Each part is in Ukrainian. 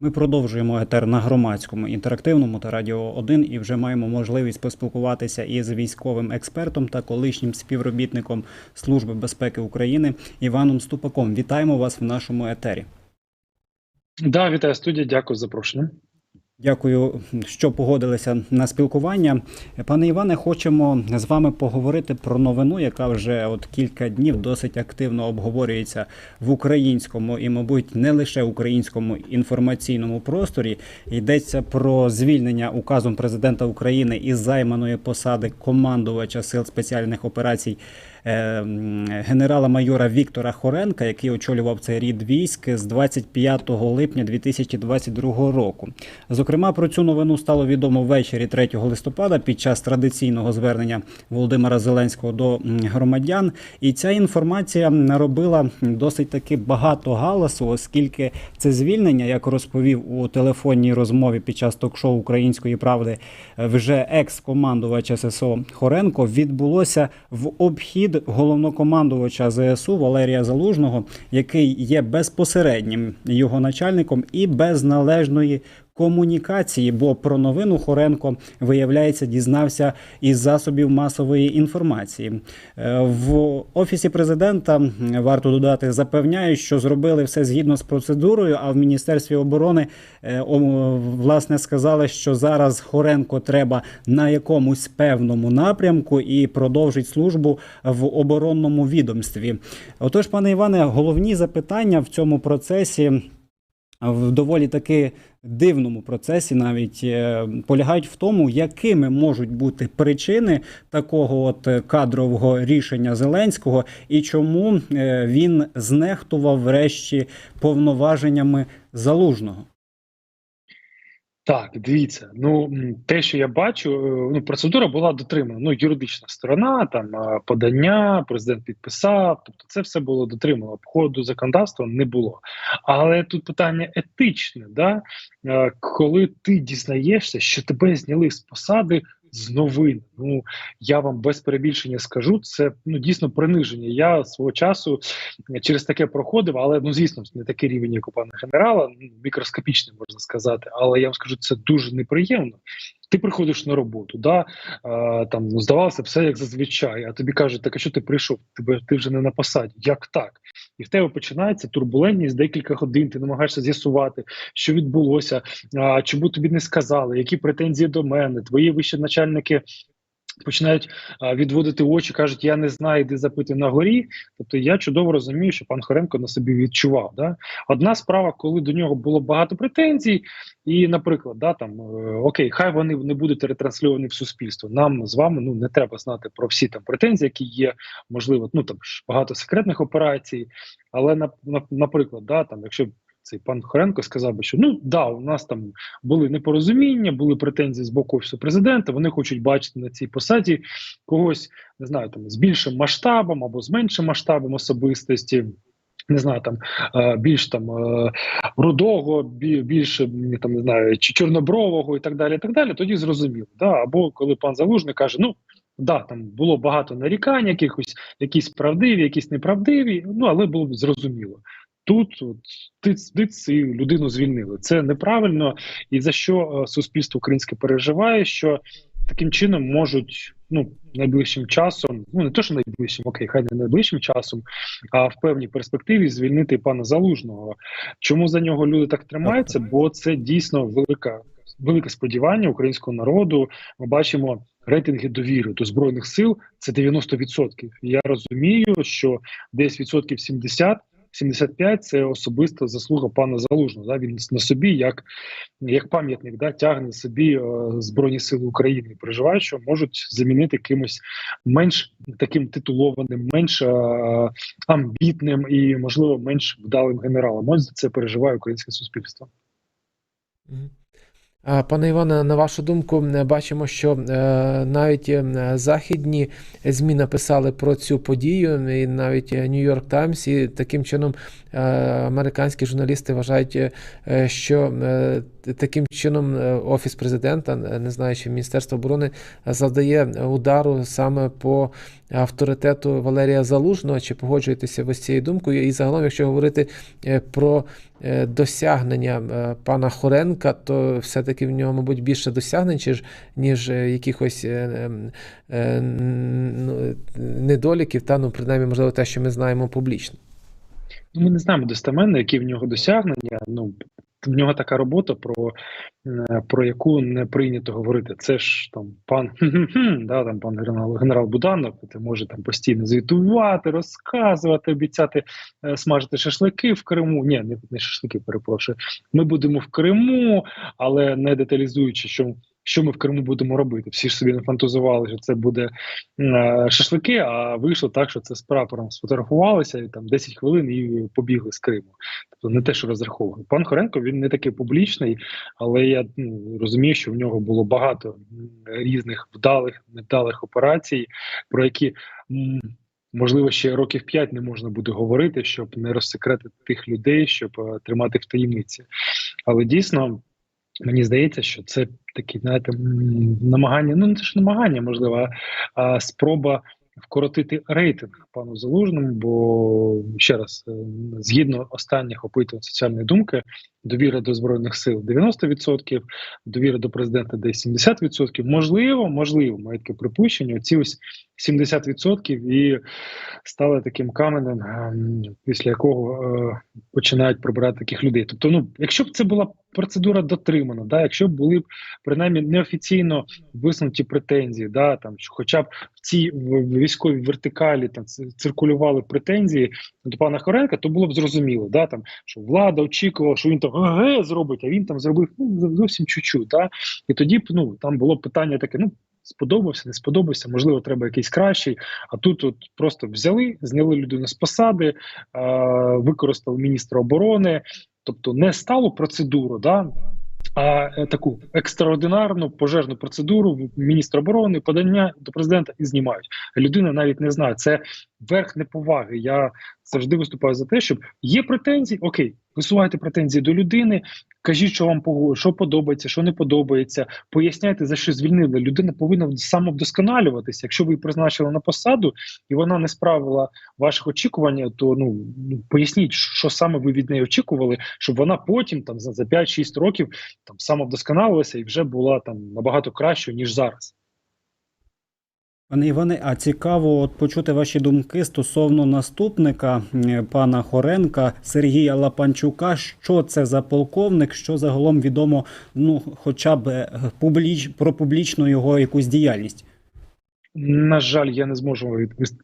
Ми продовжуємо етер на громадському інтерактивному та радіо 1 і вже маємо можливість поспілкуватися із військовим експертом та колишнім співробітником Служби безпеки України Іваном Ступаком. Вітаємо вас в нашому етері. Да, вітаю студія. Дякую за запрошення. Дякую, що погодилися на спілкування. Пане Іване, хочемо з вами поговорити про новину, яка вже от кілька днів досить активно обговорюється в українському і, мабуть, не лише українському інформаційному просторі. Йдеться про звільнення указом президента України із займаної посади командувача сил спеціальних операцій. Е, м, Генерала-майора Віктора Хоренка, який очолював цей рід військ з 25 липня 2022 року. Зокрема, про цю новину стало відомо ввечері 3 листопада під час традиційного звернення Володимира Зеленського до громадян. І ця інформація наробила досить таки багато галасу, оскільки це звільнення, як розповів у телефонній розмові під час ток-шоу Української правди, вже екс-командувач ССО Хоренко відбулося в обхід головнокомандувача ЗСУ Валерія Залужного, який є безпосереднім його начальником і без належної комунікації, бо про новину Хоренко виявляється дізнався із засобів масової інформації. Е, В офісі президента варто додати запевняють, що зробили все згідно з процедурою. А в міністерстві оборони е, власне сказали, що зараз Хоренко треба на якомусь певному напрямку і продовжить службу в оборонному відомстві. Отож, пане Іване, головні запитання в цьому процесі в доволі таки дивному процесі навіть е, полягають в тому, якими можуть бути причини такого от е, кадрового рішення Зеленського, і чому е, він знехтував врешті повноваженнями залужного. Так, дивіться. Ну те, що я бачу, е, ну процедура була дотримана. Ну, юридична сторона, там е, подання, президент підписав. Тобто, це все було дотримано. Обходу законодавства не було. Але тут питання етичне, да? Е, коли ти дізнаєшся, що тебе зняли з посади з новин. Ну я вам без перебільшення скажу, це ну дійсно приниження. Я свого часу через таке проходив, але ну звісно, не такий рівень, як у пана генерала, ну, мікроскопічний можна сказати. Але я вам скажу, це дуже неприємно. Ти приходиш на роботу, да а, там ну, здавалося все як зазвичай. А тобі кажуть, так а що ти прийшов? Тебе ти вже не на посаді. Як так? І в тебе починається турбулентність декілька годин. Ти намагаєшся з'ясувати, що відбулося, а, чому тобі не сказали, які претензії до мене, твої вищі начальники. Починають відводити очі, кажуть, я не знаю, де запити на горі. Тобто я чудово розумію, що пан Хоренко на собі відчував. Да? Одна справа, коли до нього було багато претензій, і, наприклад, да, там е, окей, хай вони не будуть ретрансльовані в суспільство. Нам з вами ну не треба знати про всі там претензії, які є, можливо, ну там багато секретних операцій. Але на, на наприклад, да, там, якщо цей пан Хоренко сказав би, що ну да, у нас там були непорозуміння, були претензії з боку офісу президента. Вони хочуть бачити на цій посаді когось, не знаю, там з більшим масштабом або з меншим масштабом особистості. Не знаю, там е, більш там е, рудого, бі- більш там не знаю, чи чорнобрового і так далі. і так далі. Тоді зрозуміло. Да? Або коли пан Залужний каже, ну да, там було багато нарікань, якихось, якісь правдиві, якісь неправдиві, ну але було б зрозуміло. Тут от, тиц, тиц, і людину звільнили. Це неправильно, і за що е, суспільство українське переживає, що таким чином можуть ну найближчим часом, ну не то, що найближчим, окей, хай не найближчим часом, а в певній перспективі звільнити пана Залужного. Чому за нього люди так тримаються? Бо це дійсно велика, велике сподівання українського народу. Ми бачимо. Рейтинги довіри до збройних сил це 90%. Я розумію, що десь відсотків 70 75 – це особиста заслуга пана Залужного. Да? Він на собі, як, як пам'ятник, да, тягне собі е, Збройні Сили України переживає, що можуть замінити кимось менш таким титулованим, менш е, амбітним і, можливо, менш вдалим генералом. Ось це переживає українське суспільство. Пане Іване, на вашу думку, бачимо, що е, навіть е, західні ЗМІ написали про цю подію, і навіть Нью-Йорк Таймс, і таким чином е, американські журналісти вважають, е, е, що е, таким чином е, Офіс президента, е, не знаю, чи Міністерство оборони, е, завдає удару саме по авторитету Валерія Залужного. Чи погоджуєтеся ви з цією думкою? І загалом, якщо говорити про досягнення пана Хоренка, то все-таки в нього, мабуть, більше досягнень, ніж, ніж якихось ну, недоліків, та ну, принаймні, можливо, те, що ми знаємо публічно. Ну, ми не знаємо достеменно, які в нього досягнення. Ну в нього така робота, про, е, про яку не прийнято говорити. Це ж там пан да, там пан генерал, генерал Буданов, ти може там постійно звітувати, розказувати, обіцяти е, смажити шашлики в Криму. Ні, не, не шашлики, перепрошую. Ми будемо в Криму, але не деталізуючи, що. Що ми в Криму будемо робити? Всі ж собі не фантазували, що це буде е, шашлики, а вийшло так, що це з прапором сфотографувалися і там 10 хвилин і побігли з Криму. Тобто не те, що розраховували. Пан Хоренко він не такий публічний, але я ну, розумію, що в нього було багато різних вдалих, невдалих операцій, про які можливо ще років 5 не можна буде говорити, щоб не розсекретити тих людей, щоб е, тримати в таємниці. Але дійсно. Мені здається, що це такі, знаєте, намагання, ну не те ж намагання, можливо, а, спроба вкоротити рейтинг пану Залужному, бо ще раз, е, згідно останніх опитувань соціальної думки, довіра до збройних сил 90%, довіра до президента десь 70%. Можливо, можливо, моє таке припущення. Оці ось 70% і стали таким каменем, ем, після якого е, починають прибирати таких людей. Тобто, ну, якщо б це була процедура дотримана, да, якщо б були б принаймні неофіційно висунуті претензії, да, там, що хоча б в цій військовій вертикалі там циркулювали претензії до пана Хоренка, то було б зрозуміло, да, там, що влада очікувала, що він там ге зробить, а він там зробив ну, зовсім чуть-чуть. Да, і тоді б ну, там було питання таке, ну, сподобався, не сподобався, можливо, треба якийсь кращий. А тут от просто взяли, зняли людину з посади, е, використали міністра оборони, тобто не сталу процедуру, да, а е, таку екстраординарну пожежну процедуру міністра оборони, подання до президента і знімають. Людина навіть не знає. Це верх неповаги. Я завжди виступаю за те, щоб є претензії. Окей, висувайте претензії до людини, кажіть, що вам що подобається, що не подобається. Поясняйте за що звільнили. Людина повинна самовдосконалюватися. Якщо ви її призначили на посаду і вона не справила ваших очікувань, то ну ну, поясніть, що саме ви від неї очікували, щоб вона потім там за 5-6 років там самовдосконалилася і вже була там набагато кращою ніж зараз. Пане Іване, а цікаво от почути ваші думки стосовно наступника пана Хоренка Сергія Лапанчука. Що це за полковник? Що загалом відомо, ну хоча б е, публіч про публічну його якусь діяльність? На жаль, я не зможу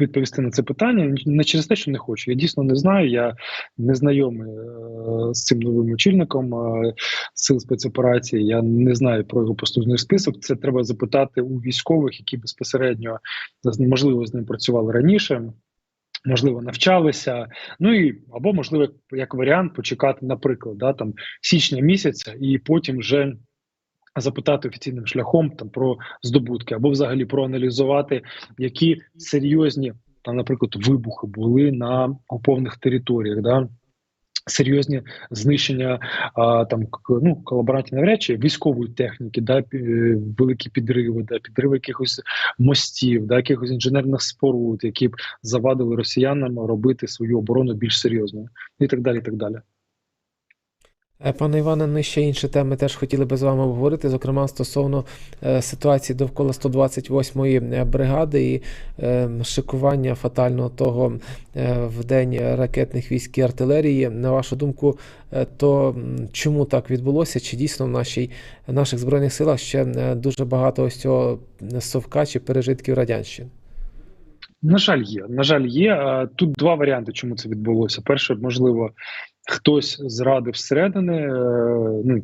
відповісти на це питання. Не через те, що не хочу. Я дійсно не знаю. Я не знайомий е, з цим новим очільником е, сил спецоперації. Я не знаю про його послужний список. Це треба запитати у військових, які безпосередньо можливо з ним працювали раніше. Можливо, навчалися, ну і або можливо, як варіант, почекати, наприклад, да, там січня місяця, і потім вже запитати офіційним шляхом там про здобутки, або взагалі проаналізувати, які серйозні там, наприклад, вибухи були на окупованих територіях. Да? Серйозні знищення а, там ну, колаборантів навряд чи військової техніки, да, великі підриви, да, підриви якихось мостів, да, якихось інженерних споруд, які б завадили росіянам робити свою оборону більш серйозною, і так далі. І так далі. Е, Пане Іване, ми ще інші теми теж хотіли би з вами обговорити, зокрема стосовно е, ситуації довкола 128-ї бригади і е, шикування фатального того е, в день ракетних військ і артилерії. На вашу думку, е, то чому так відбулося? Чи дійсно в нашій в наших збройних силах ще е, дуже багато ось цього совка чи пережитків радянщини? На жаль, є. На жаль, є. Тут два варіанти, чому це відбулося. Перше, можливо, хтось зрадив зсередини, е, ну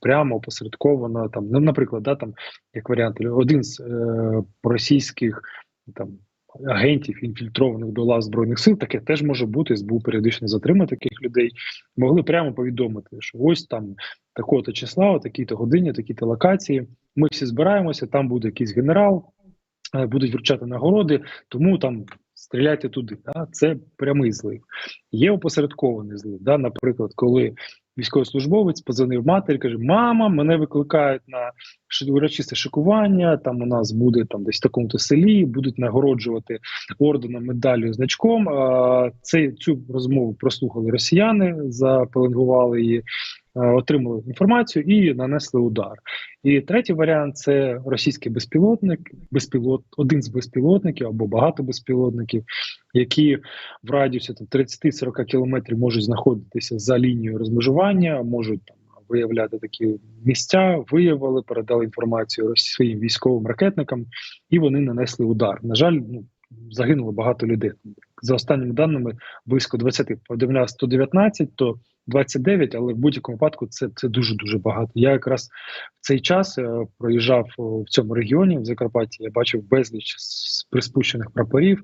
прямо опосередковано. Там, ну, наприклад, да, там як варіант, один з е, російських там. Агентів інфільтрованих до лав збройних сил, таке теж може бути. СБУ періодично затримує таких людей. Могли прямо повідомити, що ось там такого-то числа, о такій-то годині, такі-то локації. Ми всі збираємося, там буде якийсь генерал, е, будуть вручати нагороди, тому там стріляйте туди. Да? Це прямий злив. Є опосередкований злив. Да? Наприклад, коли військовослужбовець позвонив матері, каже: Мама, мене викликають на урочисте шикування. Там у нас буде там десь в такому-то селі, будуть нагороджувати орденом, медаллю, значком. Це цю розмову прослухали росіяни, запеленгували її, отримали інформацію і нанесли удар. І третій варіант це російський безпілотник, безпілот, один з безпілотників або багато безпілотників, які в радіусі там 30-40 кілометрів можуть знаходитися за лінією розмежування, можуть там виявляти такі місця, виявили, передали інформацію своїм військовим ракетникам, і вони нанесли удар. На жаль, ну загинуло багато людей. За останніми даними близько 20. Подивляв 119, то 29, але в будь-якому випадку це, це дуже дуже багато. Я якраз в цей час е, проїжджав в цьому регіоні в Закарпатті. Я бачив безліч приспущених прапорів.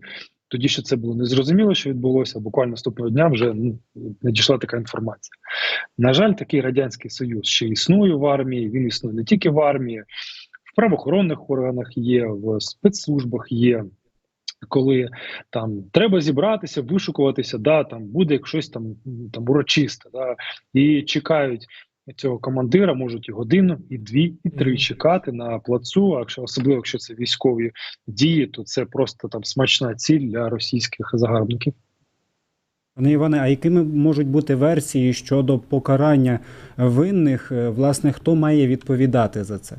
Тоді ще це було незрозуміло, що відбулося. Буквально наступного дня вже ну, надійшла така інформація. На жаль, такий радянський союз ще існує в армії. Він існує не тільки в армії, в правоохоронних органах є, в спецслужбах є. Коли там треба зібратися, вишукуватися, да, там буде як щось там, там урочисте, да, і чекають цього командира, можуть і годину, і дві, і три чекати на плацу. А якщо особливо якщо це військові дії, то це просто там смачна ціль для російських загарбників. Пане Іване, а якими можуть бути версії щодо покарання винних? Е, Власне, хто має відповідати за це?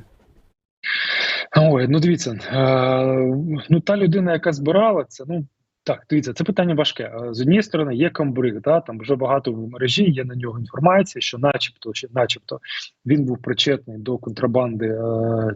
Ой, ну дивіться, е, ну та людина, яка збирала це, ну так, дивіться, це питання важке. Е, З однієї сторони, є камбриг, да, там вже багато в мережі є на нього інформація, що, начебто, чи, начебто, він був причетний до контрабанди е,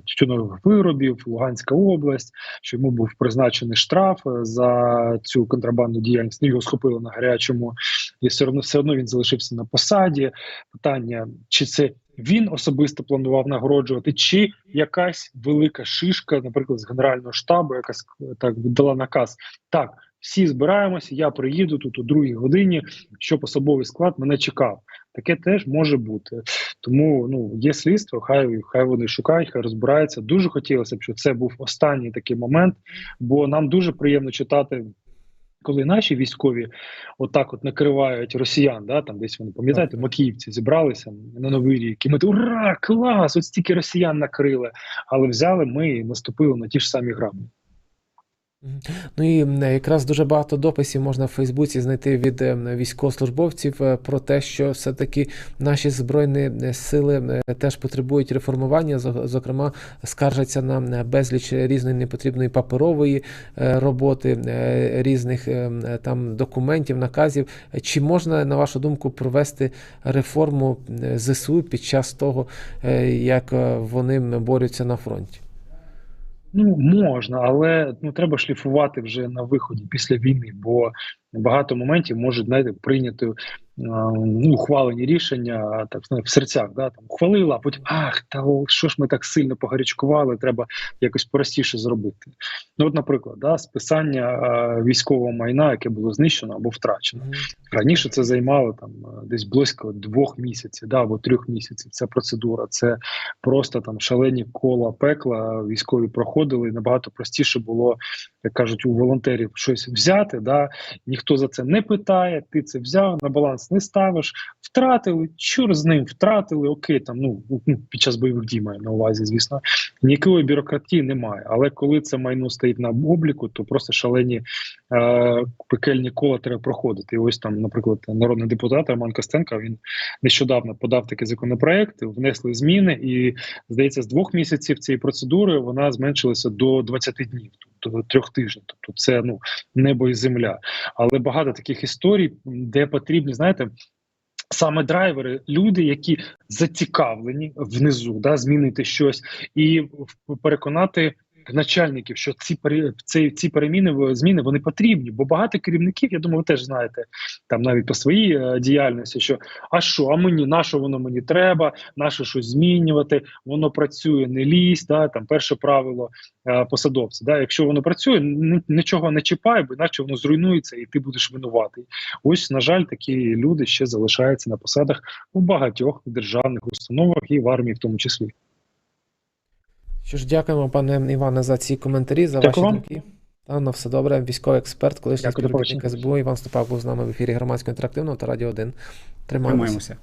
тютюнових виробів, Луганська область, що йому був призначений штраф е, за цю контрабандну діяльність. Ну, його схопили на гарячому, і все одно все одно він залишився на посаді. Питання, чи це він особисто планував нагороджувати, чи якась велика шишка, наприклад, з генерального штабу, яка так віддала наказ. Так, всі збираємося, я приїду тут о другій годині, щоб особовий склад мене чекав. Таке теж може бути. Тому ну є слідство, хай хай вони шукають, хай розбираються. Дуже хотілося б, щоб це був останній такий момент, бо нам дуже приємно читати. Коли наші військові отак от накривають росіян, да там десь вони пам'ятаєте, макіївці зібралися на новий рік, і ми ура, клас! От стільки росіян накрили. Але взяли ми і наступили на ті ж самі граблі. Ну і якраз дуже багато дописів можна в Фейсбуці знайти від е, військовослужбовців е, про те, що все-таки наші збройні сили теж потребують реформування. Зо- Зокрема, скаржаться на безліч різної непотрібної паперової е, роботи, е, різних е, там документів, наказів. Чи можна, на вашу думку, провести реформу ЗСУ під час того, як вони борються на фронті? Ну можна, але ну треба шліфувати вже на виході після війни, бо багато моментів можуть знаєте, прийняти ну, ухвалені рішення так в серцях. Да, там ухвалила, а потім ах, та о, що ж ми так сильно погарячкували, треба якось простіше зробити. Ну, от, наприклад, да, списання е, військового майна, яке було знищено або втрачено. Раніше це займало там десь близько двох місяців, да, або трьох місяців. Ця процедура. Це просто там шалені кола пекла. Військові проходили. і Набагато простіше було, як кажуть, у волонтерів щось взяти. Да, ніхто за це не питає. Ти це взяв на баланс, не ставиш. Втратили, чур з ним втратили. Окей, там ну ну, під час бойових дій маю на увазі, звісно, ніякої бюрократії немає. Але коли це майно стоїть на обліку, то просто шалені е, пекельні кола треба проходити. І ось там, наприклад, народний депутат Роман Костенко він нещодавно подав такий законопроект, внесли зміни, і здається, з двох місяців цієї процедури вона зменшилася до 20 днів, трьох тижнів. Тобто, це ну небо і земля. Але багато таких історій, де потрібні, знаєте. Саме драйвери, люди, які зацікавлені внизу, да, змінити щось і переконати начальників, що ці ці, ці переміни зміни вони потрібні, бо багато керівників, я думаю, ви теж знаєте, там навіть по своїй е, діяльності, що а що, а мені на що воно мені треба, на що щось змінювати, воно працює, не лізь, да, там перше правило е, посадовця. Да, якщо воно працює, нічого не чіпай, бо іначе воно зруйнується і ти будеш винуватий. Ось, на жаль, такі люди ще залишаються на посадах у багатьох державних установах і в армії, в тому числі. Що ж, дякуємо, пане Іване, за ці коментарі, за Дякую ваші думки. Та на все добре. Військовий експерт, колишній співробітник. СБУ Іван Ступак був з нами в ефірі громадського інтерактивного та Радіо 1. Тримаємося. Тримаємося.